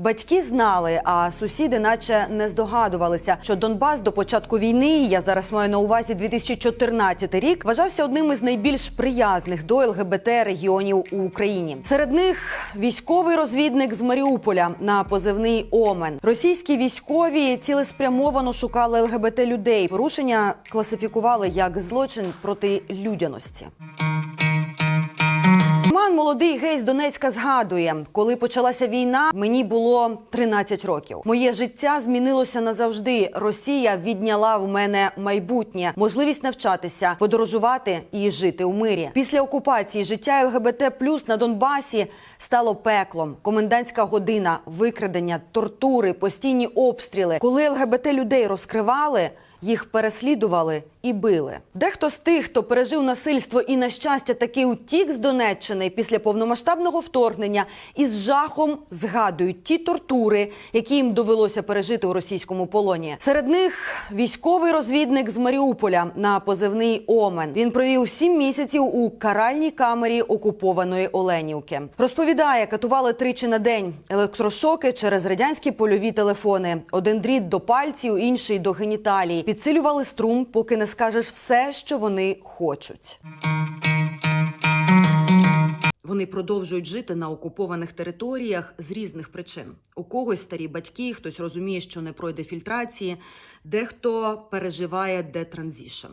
Батьки знали, а сусіди, наче не здогадувалися, що Донбас до початку війни, я зараз маю на увазі 2014 рік, вважався одним із найбільш приязних до ЛГБТ регіонів у Україні. Серед них військовий розвідник з Маріуполя на позивний Омен. Російські військові цілеспрямовано шукали ЛГБТ людей. Порушення класифікували як злочин проти людяності. Роман молодий гей з Донецька згадує, коли почалася війна, мені було 13 років. Моє життя змінилося назавжди. Росія відняла в мене майбутнє, можливість навчатися, подорожувати і жити у мирі. Після окупації життя ЛГБТ плюс на Донбасі стало пеклом. Комендантська година, викрадення, тортури, постійні обстріли. Коли ЛГБТ людей розкривали. Їх переслідували і били. Дехто з тих, хто пережив насильство і на щастя таки утік з Донеччини після повномасштабного вторгнення, із жахом згадують ті тортури, які їм довелося пережити у російському полоні. Серед них військовий розвідник з Маріуполя на позивний Омен. Він провів сім місяців у каральній камері окупованої Оленівки. Розповідає, катували тричі на день електрошоки через радянські польові телефони. Один дріт до пальців, інший до геніталій. Підсилювали струм, поки не скажеш все, що вони хочуть. Вони продовжують жити на окупованих територіях з різних причин. У когось старі батьки, хтось розуміє, що не пройде фільтрації, дехто переживає детранзішн.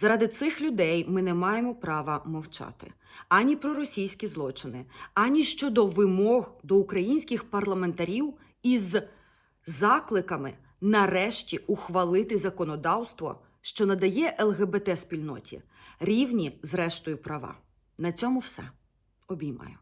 Заради цих людей ми не маємо права мовчати ані про російські злочини, ані щодо вимог до українських парламентарів із закликами нарешті ухвалити законодавство, що надає ЛГБТ спільноті рівні з рештою права. На цьому все. Обіймаю.